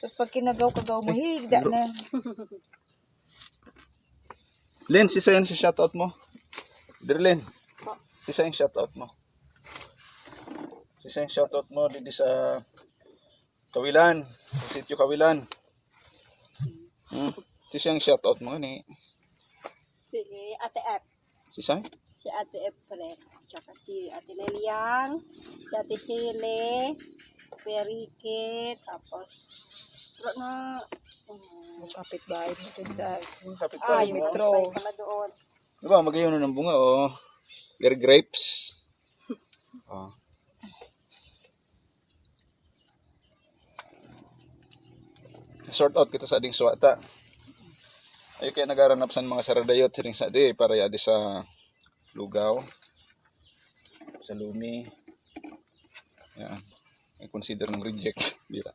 Tapos pag kinagaw-kagaw mo, higda na. Len, sisa yan si shoutout mo. Derlin, sisa yung shoutout mo. Sisa yung shoutout mo dito sa Kawilan, sa sitio Kawilan. Hmm. Sisa yung shoutout mo ni Si Ate F. Sisa? Si Ate F. Tsaka si Ate Liliang. Si Ate Sile. Perike. Tapos. Wala na. Um, Kapit bahay mo dun sa... Kapit Ah, yung mo. metro. Ay, pala doon. Diba, magayon na ng bunga, oh. Air grapes. Oh. Sort out kita sa ading suwata. Ay kaya nagaranap sa mga saradayot sa ring sa di para yadi sa lugaw. Sa lumi. Yan. Ay consider ng reject. Bira.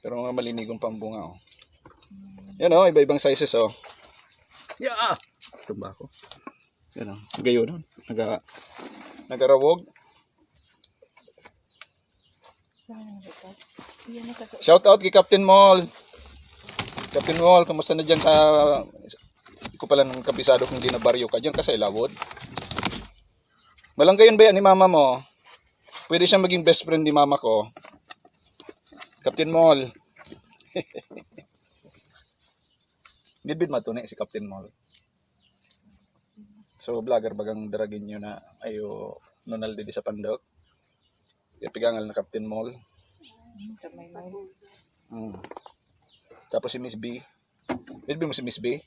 Pero mga malinigong pambunga, oh. Yan, oh. Iba-ibang sizes, oh. Yeah! Tumba ko. Yan o. Gayo nun. Naga, nagarawog. Shout out kay Captain Mall. Captain Mall, kamusta na dyan sa... Ko pala nang kabisado kung hindi na baryo ka dyan kasi ilawod. Malanggayon ba yan ni mama mo? Pwede siyang maging best friend ni mama ko. Captain Mall. Bidbid matuni si Captain Mall. So vlogger bagang daragin nyo na ayo nunal di sa pandok. Ipigangal na Captain Mall. Mm. Tapos si Miss B. Pwede mo si Miss B?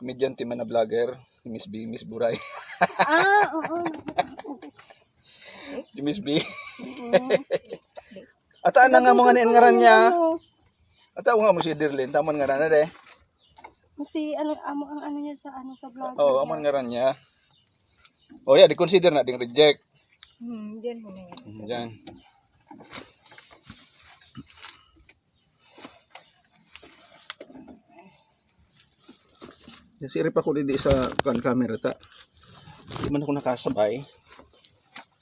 Comedian team na vlogger. Si Miss B, Miss Buray. Ah, oo. si Miss B. Ataan na nga mo nga ni ngaran niya. Ataan nga mo si Dirlin. Tamon nga na de. Kasi ano, amo ang ano niya sa ano sa vlog. Oh, amon ngaran niya. Oh yeah, di consider na ding reject. Hmm, dyan mo na yan. Mm, Diyan. Nasirip ako di sa kan camera ta. Di man ako nakasabay.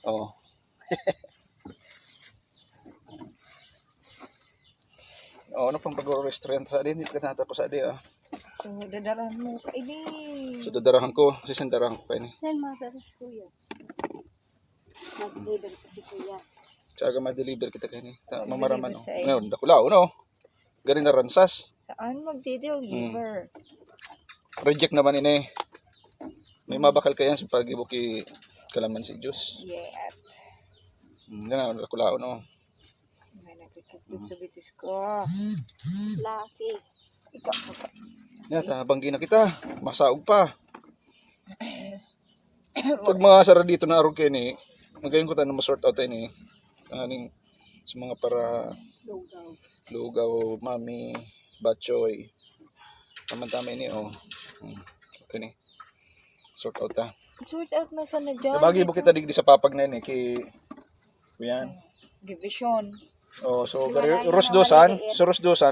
Oo. Oo, ano pang pag-restaurant sa din, hindi ka natapos sa di ah. So, dadaran mo ka. Ini. So dadarahan ko, sisandarahan ko pa ini. Saan si kuya? Mag-deliver ko si kuya. Tsaga ma-deliver kita. Ta Oh, mamaraman oh. iyo. Ngayon, dakulaw no. Galing na ransas. Saan mag-deliver? Reject naman ini. May mabakal kaya sa pag-ibuki kalaman si Diyos. Yeah. Hmm, yan na, kulao no. May nagkikip-bitis ko. Lucky. Ikaw, Yan, tabanggi na kita. Masaog pa. Pag mga sara dito na araw kayo ni, magayon ko tayo na masort out tayo ni. Aning sa mga para Lugaw. lugaw, mami, batchoy. Tama-tama ini oh. Hmm. Okay ni. Sort out ta. Sort out na sana dyan. Bagi mo kita digdi sa papag na yun eh, kay Kuyan. Division. Oh, so gari yun, Rosdosan, maliit.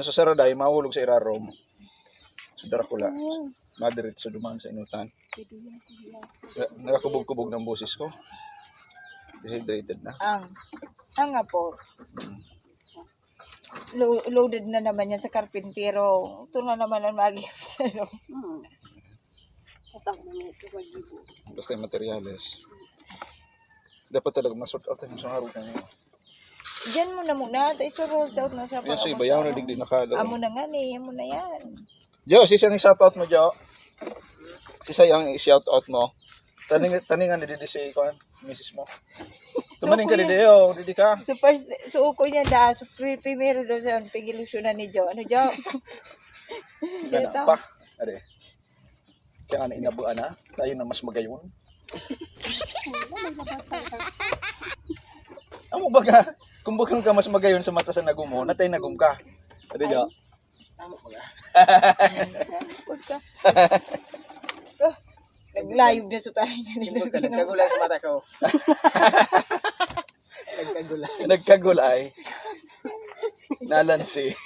sa Saraday mahulog sa Irarom. Sa Dracula. Madiret sa duman sa inutan. Na- Nakakubog-kubog ng boses ko. Dehydrated na. Ang. Ang nga po. Lo- loaded na naman yan sa karpintero. Ito na naman ang mag sa'yo. Hmm. Tatang na ito wajibo. Basta yung materyales. Dapat talaga masort out yung sa araw na yun. Diyan mo na muna. Tayo sa rolled out na sa Yan sa iba, yaw na digdi nakalaw. Amo na nga ni. Amo na yan. Jo, si siyang shout out mo, Jo. Si sayang i-shout out mo. Taning taningan ni Didi si kon, misis mo. Tumaning ka Didi, oh, Didi ka. So first, so uko niya da. So pri- primero daw sa pigilusyonan ni Jo. Ano Jo? Gana pa. Are. Kaya nga inabuan na. Tayo na mas magayon. Amo baga, kung bakang ka mas magayon sa mata sa nagum mo, natay nagum ka. Ade Jo. Tama ko nga. Huwag ka. Nag-live na sa tayo niya ni Nagkagulay sa mata ko. Nagkagulay. Nagkagulay. Nalansi.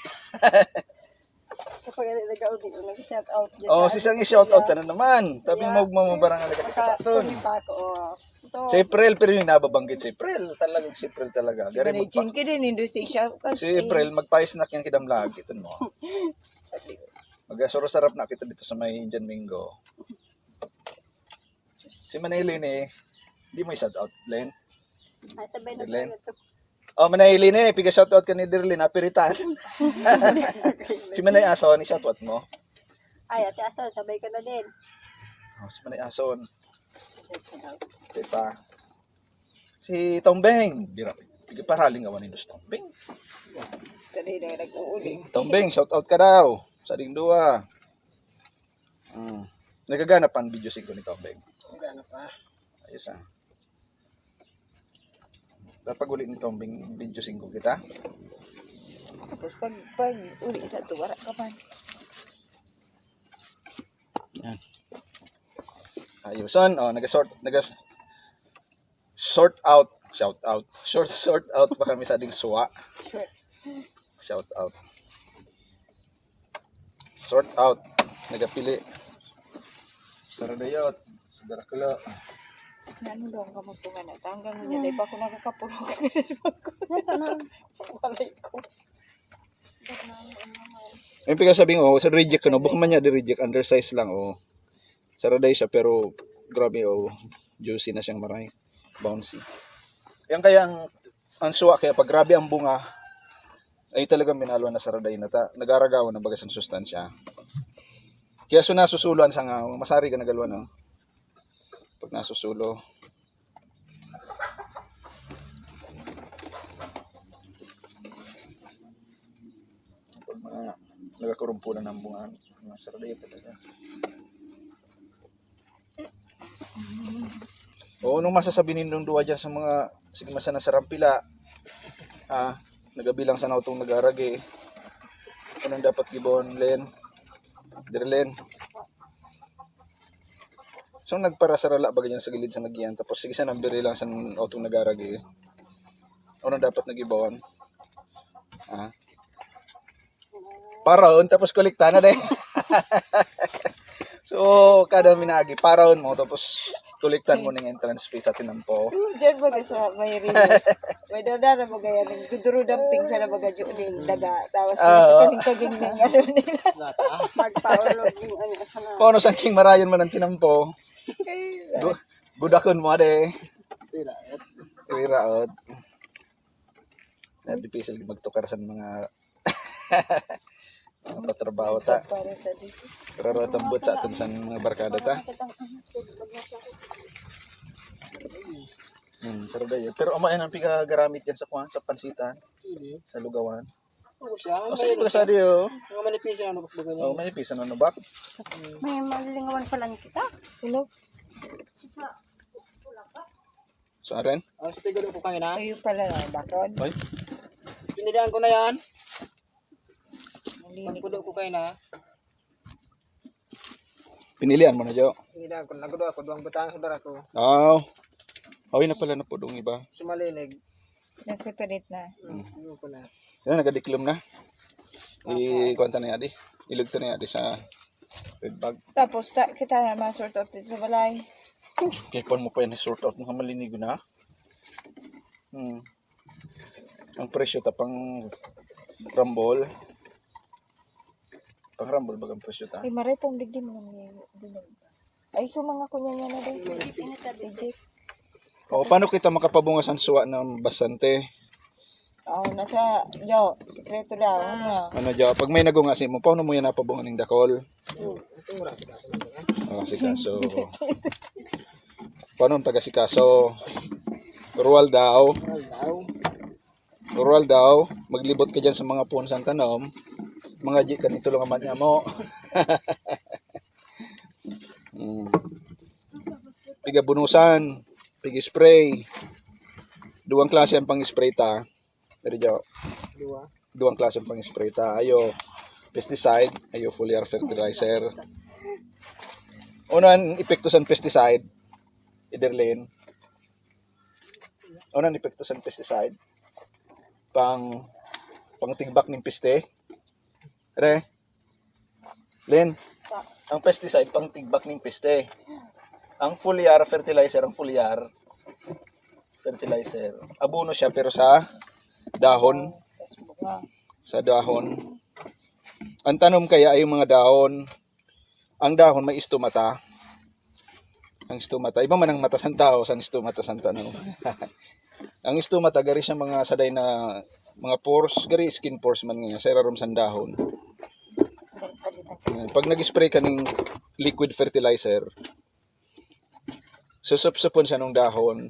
Oh, si sang i-shout out na naman. Tabi mo mo barang nga sa aton. pa ako. To. Si April, pero yung nababanggit si April. Talagang si April talaga. Gari magpa- Managing ka din, industry siya. si April, magpa-snack yung kidamlag. Ito mo. Mag-asuro sarap na kita dito sa may Indian Mingo. Si Manilin eh, hindi mo i-shout out, Len. Ay, sabay na Len. tayo to. Oh, Manilin eh, piga shout out ka ni Dirlin, apiritan. si Manay Ason, i-shout out mo. Ay, ate Asa, sabay ka na din. Oh, si Manay Ason. Diba? Si Tombeng. Bira, piga paraling awan ni Tombeng. Kanina nag-uuli. Tombeng, shout out ka daw. Sa ding dua. Mm. Nagaganap ang video singko ni Tombeng. Gano'n pa. Ayos ah. Dapat ulit ni Tombeng video singko kita. Tapos pag, pag uli sa tuwara ka man. Ayuson, oh, naga-sort, naga sort out, shout out. Short sort out pa kami sa ding suwa. Shout out. Sort out. Nagapili. Sa Radayot. Sa Darakulo. Ano daw ka magtungan na? Tanggal mo niya. Dahil pa ako nakakapulo ka Nasa na. Walay ko. Ayun piga sabing oh, sa reject ko no, bukod man niya di reject, undersize lang oh. Sa Raday siya pero grabe oh, juicy na siyang maray. Bouncy. Yan kaya ang, ang suwa kaya pag grabe ang bunga, ay talagang minalo na sa Raday na ta. Nag-aragawan ng bagas ang sustansya. Kaya so nasusuluan sa nga, masari ka nagalwa no. Pag nasusulo. Pag mga nagakurumpulan ng bunga, mga sa Raday talaga. Oo, nung masasabi nindong duwa dyan sa mga sige masa na sarampila, ah, nagabilang sa nautong nagarage, anong dapat gibon, Len? Dirlen. So nagpara sa rala bagay dyan sa gilid sa nagyan, tapos sige sa nambiri lang sa nautong nagarage, anong dapat nagibon? Ah, paraon, tapos kolekta na din. so, kada minagi, paraon mo, tapos kolektan mo ng entrance fee sa tinampo. Diyan ba ka sa may rin? May dodara mo gaya ng guduro damping sa nabaga dyan din daga. Tapos Oo. kaling kaging ng ano nila. Magpaulog yung ano sa na. Kung ano saking marayon mo ng tinampo, gu- gudakon mo ade. Iraot. Sabi pisil magtukar sa mga mga patrabaho ta. Pero ratambot sa atin sa mga barkada ta. Hmm, pero dayo. Pero umayan ang piga garamit yan sa kuwan, sa pansitan, sa lugawan. Oo siya. O sige, piga sa diyo. Mga manipis na ano ba ganyan? Oh, may pisa na nabak. May malilingawan pa lang kita. Hello? So, aren? Ah, sa tigil ko kangina. Kayo pala na bakon. Oy. Pinilihan ko na yan. Pagpudo ko kayo na. Pinilian mo na, Jo. Pinilihan ko. Nagudo ako. Duwang butang sa dara ko. Oh. Awin na pala na po dong iba. Sumalinig. Na-separate na. Hmm. Ano ko na. Yan, nagadiklom na. I-kwanta na yadi. Ilugto na yadi sa red bag. Tapos ta, kita na ma-sort out dito sa balay. Kaya pa mo pa yan sort out mga malinig na. Hmm. Ang presyo ta pang Pang rumble bagang presyo ta. Ay, maray pong digdi mo nang dinig. Ay, sumanga ko niya na rin. Eject. O, paano kita makapabungas ang suwa ng basante? Oo, nasa, yo, sekreto daw. Ano? Ano dyan? Pag may nagungasi mo, paano mo yan napabungan ng dakol? Ito mo rasi kaso. Oh, paano ang taga-sikaso? Rural daw. Rural daw. Maglibot ka dyan sa mga punsang tanom. Mga di kanito lang amat niya mo. mm. Piga bunusan. Piga spray. Duwang klase ang pang-spray ta. Pero dyan, Dua. duwang klase ang pang-spray ta. Ayo pesticide, ayo foliar fertilizer. Unang epekto sa pesticide, Iderlin. Unang epekto sa pesticide, pang pang tigbak ng peste. Re? Len, ang pesticide pang tigbak ng peste. Ang foliar fertilizer, ang foliar, fertilizer. Abono siya pero sa dahon, sa dahon. Ang tanom kaya ay yung mga dahon. Ang dahon may istomata. Ang istomata. Iba man ang mata sa tao sa istomata sa tanom. ang istomata gari siya mga saday na mga pores, gari skin pores man nga sa irarom dahon. Pag nag-spray ka ng liquid fertilizer, susup-supon siya ng dahon.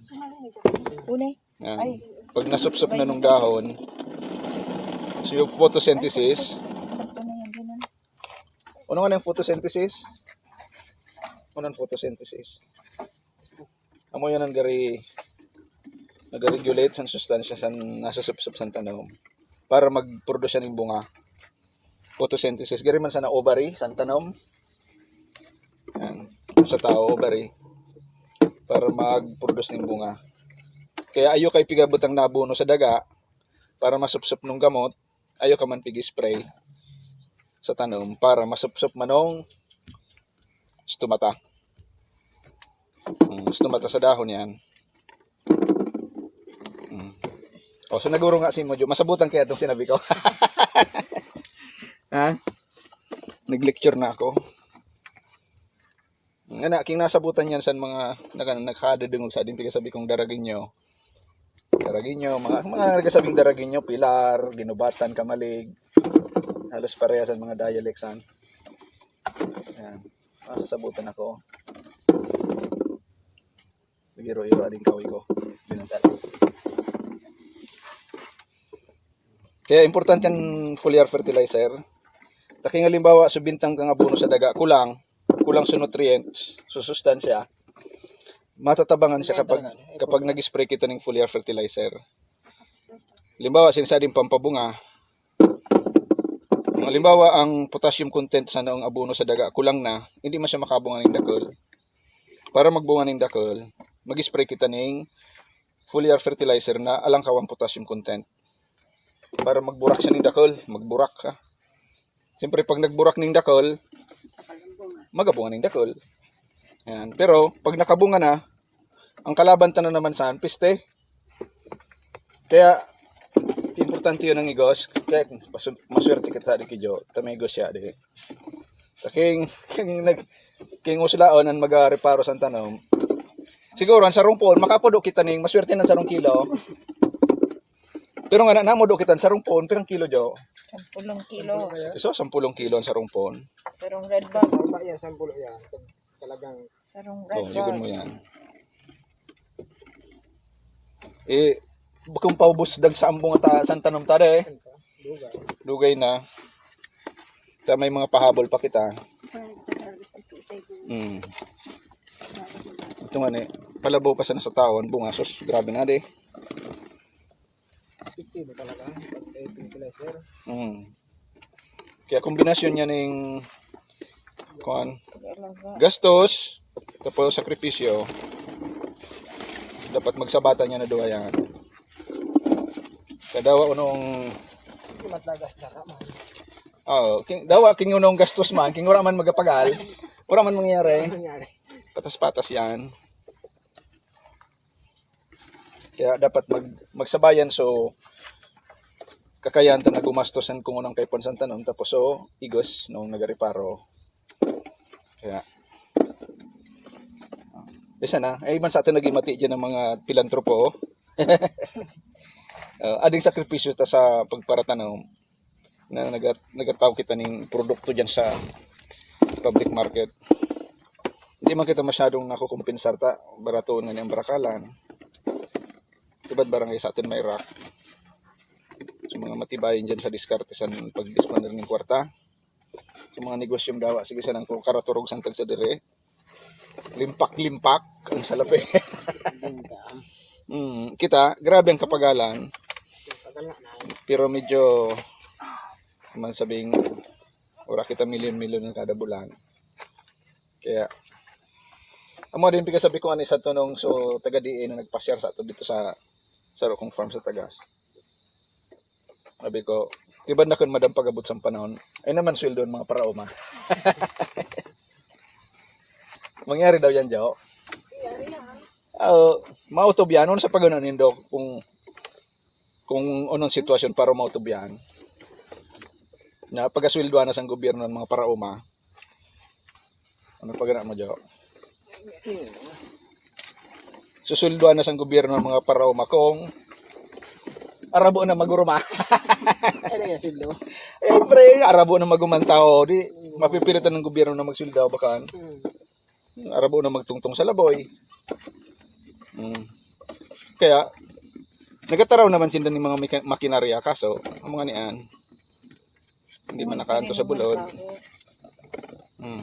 Unay. Yan. Ay. Pag nasupsup na ng dahon, so yung photosynthesis, ano nga na yung photosynthesis? Ano ang photosynthesis? Amo yan ang gari nag-regulate sa sustansya sa nasa supsup sa tanom para mag-produce ng bunga. Photosynthesis. Gari man sa na ovary sa tanom. Yan. Sa tao, ovary. Para mag-produce ng bunga. Kaya ayo kay pigabot ang nabuno sa daga para masupsup ng gamot, ayo ka man pigi-spray sa tanom para masupsup manong stomata. Mm, stomata sa dahon yan. Mm. O, so naguro nga si Mojo. Masabutan kaya itong sinabi ko. ha? Nag-lecture na ako. Nga na, king nasabutan yan sa mga naka, nakadadungog sa ating sabi kong daragin nyo. Daragin nyo, mga, mga nagkasabing daragin nyo, pilar, ginubatan, kamalig, halos parehas ang mga dialects han. Ayan. Masasabutan ako. Nagiro-iro ading kawi ko. Binuntal. Kaya importante ang foliar fertilizer. Taking halimbawa, subintang kang abono sa daga, kulang, kulang sa nutrients, sa sustansya, matatabangan siya kapag kapag nag-spray kita ng foliar fertilizer. Halimbawa, sinasabing pampabunga, halimbawa, ang potassium content sa noong abono sa daga, kulang na, hindi man makabunga ng dakol. Para magbunga ng dakol, mag-spray kita ng foliar fertilizer na alangkawang potassium content. Para magburak siya ng dakol, magburak ka. Siyempre, pag nagburak ng dakol, magabunga ng dakol. Yan. Pero, pag nakabunga na, ang kalaban na naman saan, piste. Kaya, importante yun ang igos. Kaya, maswerte kita di kijo, tamigos siya di. Taking, king nag, king uslaon ang mag-reparo sa tanom. Siguro, ang sarong pon, makapodo kita ning maswerte ng sarong kilo. Pero nga, namodo kita ang sarong pon, pirang kilo jo. Sampulong kilo. Kaya, So, 10 kilo ang sarong pon. Sarong red bag. tama yan, sampulo yan. Pag talagang Sarong So, red bag. mo yan. Eh, kung paubos dag sa ambong ta sa tanom tare, ano pa, dugay. dugay na. Ta may mga pahabol pa kita. Mm. Ito nga ni, palabaw pa sa nasa taon, bunga, sus, grabe na de. 50 ba talaga? Pag kay fertilizer. Mm. Kaya kombinasyon niya ng kuan, gastos, tapos sakripisyo. Dapat magsabatan niya na duha yan. Kadawa unong. Oh, king dawa king unong gastos man, king wala man magapagal. Wala man mangyari. Patas-patas 'yan. Kaya dapat mag magsabayan so kakayan ta nagumastosan kung unang kay Ponsan tanom tapos so igos nung nagareparo. Kaya Bisa na, ay man sa atin naging mati dyan ng mga pilantropo. Uh, ading sakripisyo ta sa pagparatanom na nagat nagataw kita ning produkto diyan sa public market. Hindi man kita masyadong nakukumpensar ta barato na niyang barakalan. Tibad barangay sa atin may rack. Mga matibayin dyan sa diskarte sa pag-disponer ng kwarta. Sa mga negosyong dawa, sige sa nang karaturog sa tag sa dire. Limpak-limpak ang salapi. mm, kita, grabe ang kapagalan. Pero medyo man sabing ora kita milyon-milyon ng kada bulan. Kaya amo din pika sabi ko ani sa tunong so taga di na nagpasyar sa ato dito sa sa Rokong Farm sa Tagas. Sabi ko, tibad na kun madam pagabot sa panahon, ay naman sweldo mga paraoma. Mangyari daw yan, Jo. uh, mautobyan sa pagano nindo kung kung anong sitwasyon para mautobyan na pagasweldoan na sa gobyerno ng mga parauma. Ano pagana mo jo susulduan na sa gobyerno ng mga parauma kung arabo na maguruma Ano yung sildo? eh pre arabo na magumantao di mapipilitan ng gobyerno na magsuldaw bakan Hmm. arabo na magtungtong sa laboy Mm. kaya nagataraw naman sila ng mga mika- makinarya kaso ang mga nian hindi man nakaanto sa bulod mm.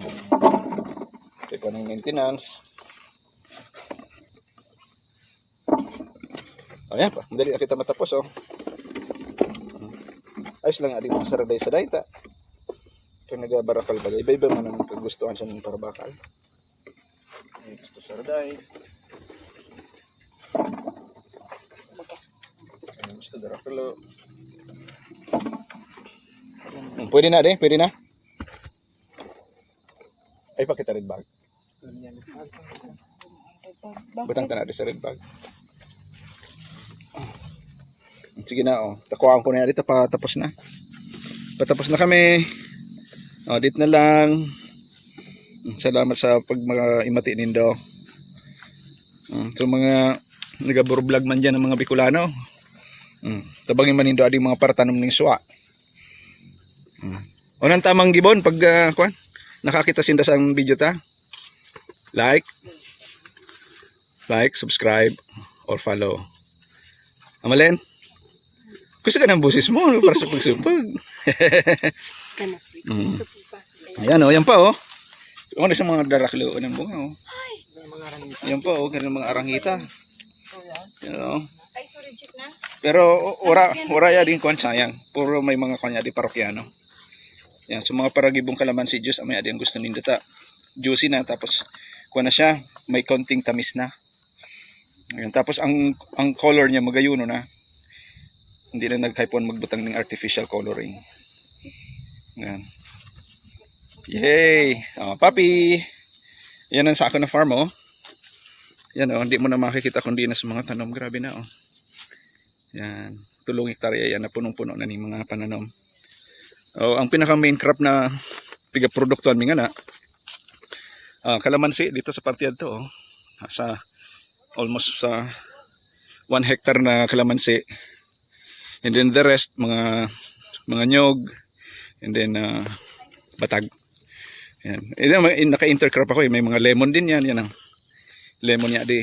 Ito ng maintenance oh yan pa madali na kita matapos oh. Ayos lang ating mga saraday sa dayta. Kaya nagabarakal bagay. Iba-iba man ang kagustuhan sa mga parabakal Ay, gusto saraday Ay, gusto darakalo Hmm, pwede na din pwede na. Ay pakita red bag. Butang tanah sa red bag sige na oh. Takuhaan ko na yan. Dito patapos na. Patapos na kami. Oh dit na lang. Salamat sa pag mga imati nindo. Mm, so mga nagaburo vlog man dyan ng mga Bicolano. Mm, tabangin man nindo ading mga paratanom ng suwa mm. unang tamang gibon pag ah, kwan nakakita sinda sa video ta. Like. Like subscribe or follow. Amalen gusto ka ng busis mo para sa pagsupag mm. ayan o yan pa o ano sa mga daraklo ng bunga o yan pa o ganun mga arangita. Yan o na. pero ora ora ya din kon sayang. Puro may mga kanya di parokyano. Yan so mga paragibong kalamansi juice amay adi ang gusto ninyo ta juicy na tapos kuha na siya may konting tamis na. Ayan, tapos ang ang color niya magayuno na hindi na nagkaipon magbutang ng artificial coloring. Yan. Yay! Oh, papi! Yan ang sa ako na farm oh. Yan oh hindi mo na makikita kundi na sa mga tanom. Grabe na oh. Yan, tulong hektarya yan na punong-puno na ni mga pananom. Oh, ang pinaka main crop na piga produktuan mi nga na ah, kalamansi dito sa partiyad to oh. Sa almost sa 1 hectare na kalamansi. And then the rest mga mga nyog and then ah, batag. Yan. Eh, naka-intercrop ako eh. May mga lemon din yan. Yan ang lemon niya. Di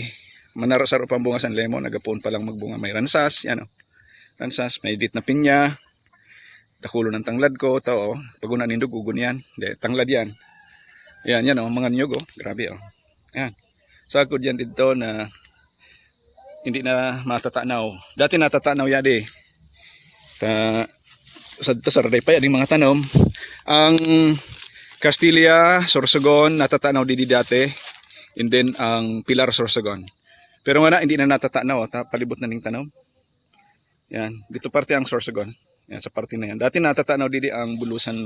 manarasaro pang bunga sa lemon. Nagapon pa lang magbunga. May ransas yan o ransas may dit na pinya. Dakulo ng tanglad ko. To o paguna nindo gugun yan. De tanglad yan. Yan yan o mga niyog o grabe o yan sakod yan dito na hindi na matatanaw. Dati natatanaw yan di ta sa dito sa raday pa yan mga tanom ang Castilla, Sorsogon natatanaw di dati and then ang Pilar Sorsogon pero nga na, hindi na natatanaw. Ta, palibot na ning tanom. Yan. Dito parte ang Sorsogon. Yan, sa parte na yan. Dati natatanaw didi ang bulusan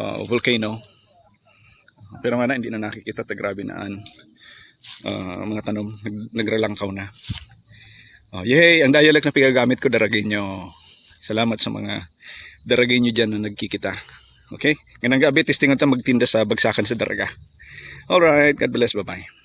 uh, volcano. Pero nga na, hindi na nakikita. Ta, grabe na ang uh, mga tanom. Nag, nagralangkaw na. Oh, yay! Ang dialect na pigagamit ko, daragin nyo. Salamat sa mga daragin nyo dyan na nagkikita. Okay? Ganang gabi, testingan ta magtinda sa bagsakan sa daraga. Alright, God bless. Bye-bye.